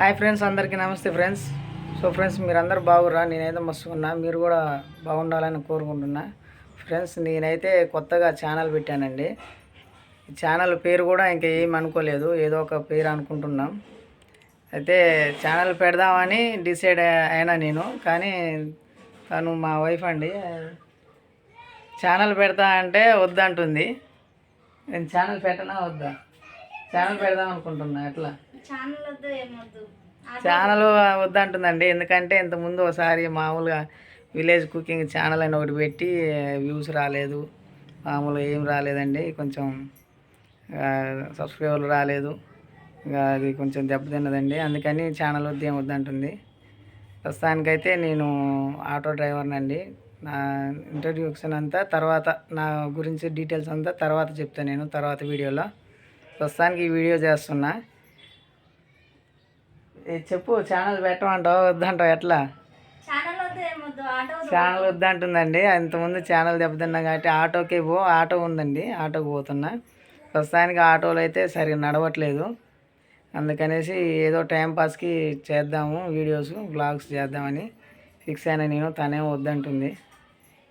Hi friends అందరికీ నమస్తే friends so friends మీరందరూ బాగురా నేనైతే మస్తు ఉన్నా. మీరు కూడా బాగుండాలని కోరుకుంటున్నా. ఫ్రెండ్స్ నేనైతే కొత్తగా ఛానల్ పెట్టానండి. ఛానల్ పేరు కూడా ఇంకా ఏం అనుకోలేదు. ఏదో ఒక పేరు అనుకుంటున్నాం. అయితే ఛానల్ పెడదామని డిసైడ్ అయినా నేను. కానీ తను మా వైఫ్ అండి. ఛానల్ పెడతా అంటే వద్దంటుంది. నేను ఛానల్ పెట్టనా? వద్దా? ఛానల్ పెడదాం అనుకుంటున్నా ఎట్లా? ఛానల్ వద్దు ఏమొద్దు. ఛానల్ వద్దంటుందండి ఎందుకంటే ఇంతకుముందు ఒకసారి మామూలుగా విలేజ్ కుకింగ్ ఛానల్ అని ఒకటి పెట్టి వ్యూస్ రాలేదు. మామూలుగా ఏం రాలేదండి కొంచెం సబ్స్క్రైబర్లు రాలేదు. ఇంకా అది కొంచెం దెబ్బతిన్నదండి అందుకని ఛానల్ వద్దు ఏం వద్దంటుంది ప్రస్తుతానికైతే నేను ఆటో డ్రైవర్ని అండి నా ఇంట్రడ్యూక్షన్ అంతా తర్వాత నా గురించి డీటెయిల్స్ అంతా తర్వాత చెప్తాను నేను తర్వాత వీడియోలో ప్రస్తుతానికి ఈ వీడియో చేస్తున్నా. చెప్పు ఛానల్ పెట్టమంటావు వద్దంటావు ఎట్లా? ఛానల్ వద్దంటుందండి. అంతకుముందు ఛానల్ దెబ్బతిన్నా కాబట్టి ఆటోకే పో ఆటో ఉందండి. ఆటోకి పోతున్నా. ప్రస్తుతానికి ఆటోలు అయితే సరిగా నడవట్లేదు. అందుకనేసి ఏదో టైం పాస్కి చేద్దాము వీడియోస్ వ్లాగ్స్ చేద్దామని ఫిక్స్ అయినా నేను తనేం వద్దంటుంది.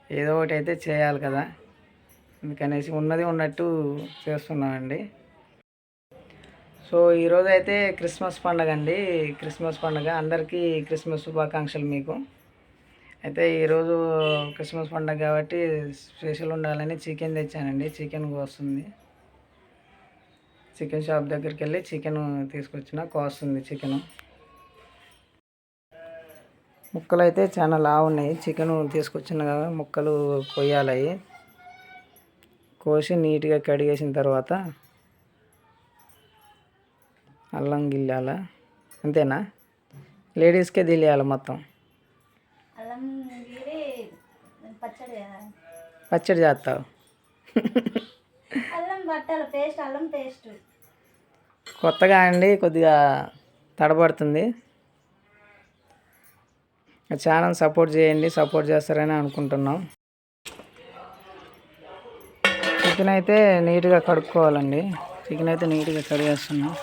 ఏదో ఒకటి అయితే చేయాలి కదా. అందుకనేసి ఉన్నది ఉన్నట్టు చేస్తున్నామండి. సో ఈరోజు అయితే క్రిస్మస్ పండగ అండి క్రిస్మస్ పండుగ. అందరికీ క్రిస్మస్ శుభాకాంక్షలు మీకు. అయితే ఈరోజు క్రిస్మస్ పండుగ కాబట్టి స్పెషల్ ఉండాలని చికెన్ తెచ్చానండి. చికెన్ కోస్తుంది. చికెన్ షాప్ దగ్గరికి వెళ్ళి చికెన్ తీసుకొచ్చిన. కోస్తుంది చికెన్. ముక్కలు అయితే చాలా లావు ఉన్నాయి చికెన్ తీసుకొచ్చిన కదా ముక్కలు కొయ్యాలి కోసి నీట్గా కడిగేసిన తర్వాత అల్లం గిల్లాల? అంతేనా? లేడీస్కే తెలియాలి మొత్తం. పచ్చడి చేస్తావు. అల్లం బట్టాలి పేస్ట్ అల్లం పేస్ట్. కొత్తగా అండి కొద్దిగా తడబడుతుంది. ఛానల్ సపోర్ట్ చేయండి సపోర్ట్ చేస్తారని అనుకుంటున్నాం. చికెన్ అయితే నీట్గా కడుక్కోవాలండి. చికెన్ అయితే నీట్గా కడిగేస్తున్నాం.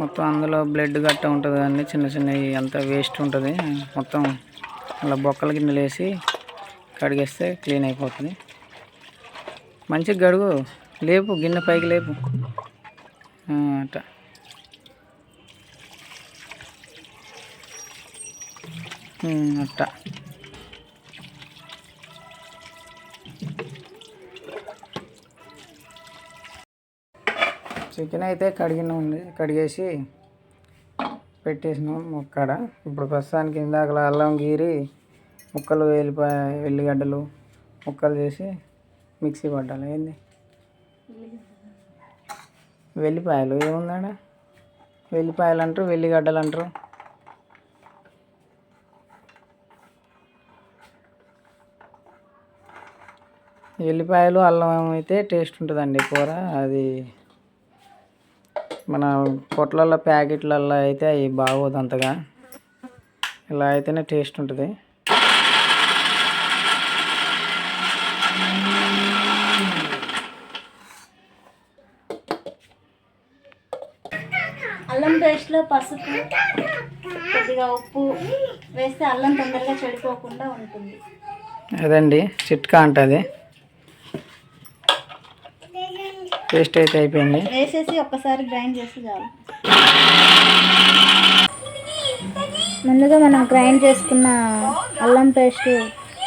మొత్తం అందులో బ్లడ్ గట్ట ఉంటుంది అండి చిన్న చిన్నవి అంతా వేస్ట్ ఉంటుంది. మొత్తం అలా బొక్కల గిన్నెలు వేసి కడిగేస్తే క్లీన్ అయిపోతుంది. మంచిగా గడుగు లేపు గిన్నె పైకి లేపు. అట్ట అట్ట. చికెన్ అయితే కడిగిన కడిగేసి పెట్టేసినాం ముక్కడ. ఇప్పుడు ప్రస్తుతానికి ఇందాక అల్లం గీరి ముక్కలు వెల్లిపాయ వెల్లిగడ్డలు ముక్కలు చేసి మిక్సీ పట్టాలి. ఏంది? వెల్లిపాయలు. ఏముందాడ? వెల్లిపాయలు అంటారు వెల్లిగడ్డలు అంటారు వెల్లిపాయలు అల్లం అయితే టేస్ట్ ఉంటుందండి కూర. అది మన పొట్లల్లో ప్యాకెట్లల్లో అయితే అవి బాగోదు అంతగా. ఇలా అయితేనే టేస్ట్ ఉంటుంది. అల్లం పేస్ట్లో పసుపు కొద్దిగా ఉప్పు వేస్తే అల్లం తొందరగా చెడిపోకుండా ఉంటుంది. అదండి చిట్కా అంటది. టేస్ట్ అయితే అయిపోయింది. వేసేసి ఒక్కసారి గ్రైండ్ చేసి చాలు. ముందుగా మనం గ్రైండ్ చేసుకున్న అల్లం పేస్ట్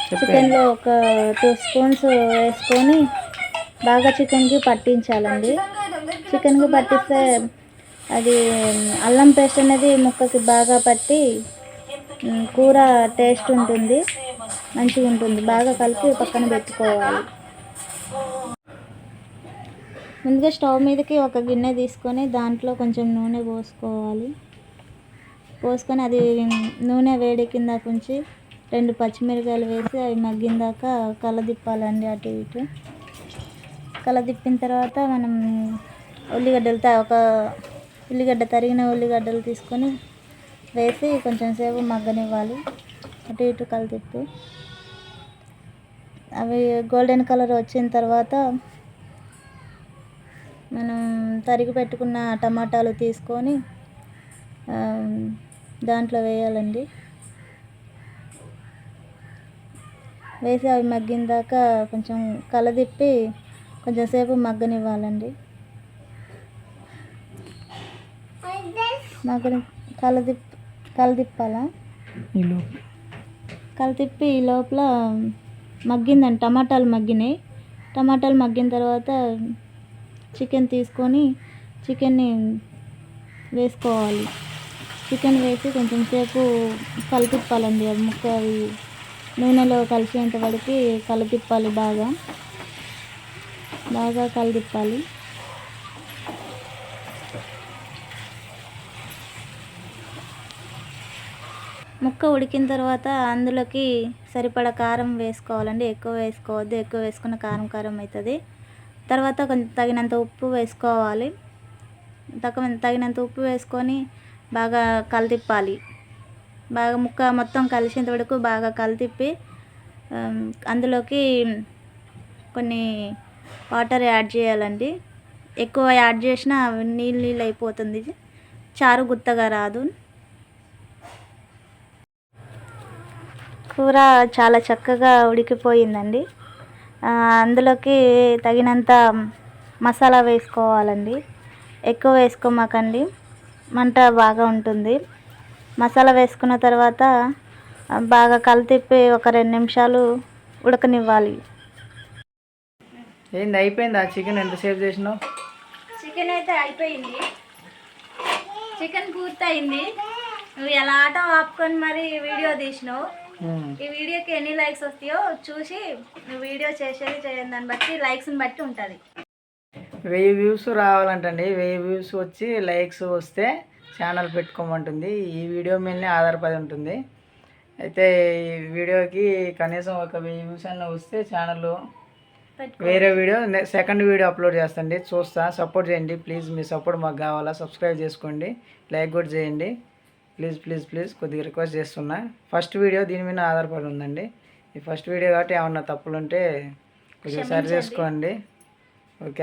చికెన్లో ఒక టూ స్పూన్స్ వేసుకొని బాగా చికెన్కి పట్టించాలండి. చికెన్కి పట్టిస్తే అది అల్లం పేస్ట్ అనేది ముక్కకి బాగా పట్టి కూర టేస్ట్ ఉంటుంది మంచిగా ఉంటుంది బాగా కలిపి పక్కన పెట్టుకోవాలి. ముందుగా స్టవ్ మీదకి ఒక గిన్నె తీసుకొని దాంట్లో కొంచెం నూనె పోసుకోవాలి. పోసుకొని అది నూనె వేడి కింద ఉంచి రెండు పచ్చిమిరకాయలు వేసి అవి మగ్గిందాక కలదిప్పాలండి అటు ఇటు. కలదిప్పిన తర్వాత మనం ఉల్లిగడ్డలు ఒక ఉల్లిగడ్డ తరిగిన ఉల్లిగడ్డలు తీసుకొని వేసి కొంచెం సేపు మగ్గనివ్వాలి. అటు ఇటు కలదిప్పి. అవి గోల్డెన్ కలర్ వచ్చిన తర్వాత తరిగి పెట్టుకున్న టమాటాలు తీసుకొని దాంట్లో వేయాలండి. వేసి అవి మగ్గిన దాకా కొంచెం కలదిప్పి కొంచెం సేపు మగ్గనివ్వాలండి. మగ్గని కలదిప్ కలదిప్పాలా? ఇల్లు కలితిప్పి ఈ లోపల మగ్గిందండి టమాటాలు మగ్గినాయి. టమాటాలు మగ్గిన తర్వాత చికెన్ తీసుకొని చికెన్ని వేసుకోవాలి. చికెన్ వేసి కొంచెం సేపు కలిపిప్పాలండి అది ముక్క అవి నూనెలో కలిసేంత వరకు కలిపిప్పాలి బాగా. బాగా కలిపిప్పాలి ముక్క ఉడికిన తర్వాత అందులోకి సరిపడా కారం వేసుకోవాలండి. ఎక్కువ వేసుకోవద్దు. ఎక్కువ వేసుకున్న కారం కారం అవుతుంది. తర్వాత కొంచెం తగినంత ఉప్పు వేసుకోవాలి. తక్కువ తగినంత ఉప్పు వేసుకొని బాగా కలితిప్పాలి. బాగా ముక్క మొత్తం కలిసేంత వరకు బాగా కలితిప్పి అందులోకి కొన్ని వాటర్ యాడ్ చేయాలండి. ఎక్కువ యాడ్ చేసినా నీళ్ళు నీళ్ళు అయిపోతుంది. చారు గుత్తగా రాదు. కూర చాలా చక్కగా ఉడికిపోయిందండి. అందులోకి తగినంత మసాలా వేసుకోవాలండి. ఎక్కువ వేసుకోమాకండి. మంట బాగా ఉంటుంది. మసాలా వేసుకున్న తర్వాత బాగా కలితిప్పి ఒక రెండు నిమిషాలు ఉడకనివ్వాలి. ఏంది అయిపోయింది? ఆ చికెన్ ఎంతసేపు చేసినావు? చికెన్ అయితే అయిపోయింది. చికెన్ పూర్తయింది. నువ్వు ఎలా ఆట ఆపుకొని మరి వీడియో తీసినావు. ఈ వీడియోకి ఎన్ని లైక్స్ వస్తాయో చూసి వీడియో చేసేది చేయని దాన్ని బట్టి లైక్స్ని బట్టి ఉంటుంది. వెయ్యి వ్యూస్ రావాలంటండి. వెయ్యి వ్యూస్ వచ్చి లైక్స్ వస్తే ఛానల్ పెట్టుకోమంటుంది. ఈ వీడియో మీదనే ఆధారపడి ఉంటుంది. అయితే ఈ వీడియోకి కనీసం ఒక వెయ్యి వ్యూస్ అన్న వస్తే ఛానల్ వేరే వీడియో సెకండ్ వీడియో అప్లోడ్ చేస్తండి. చూస్తా. సపోర్ట్ చేయండి. ప్లీజ్ మీ సపోర్ట్ మాకు కావాలా? సబ్స్క్రైబ్ చేసుకోండి. లైక్ కూడా చేయండి. Please please please. కొద్దిగా రిక్వెస్ట్ చేస్తున్నా. ఫస్ట్ వీడియో దీని మీద ఆధారపడి ఉందండి. ఈ ఫస్ట్ వీడియో కాబట్టి ఏమన్నా తప్పులు ఉంటే కొద్దిగా సరి చేసుకోండి. ఓకే.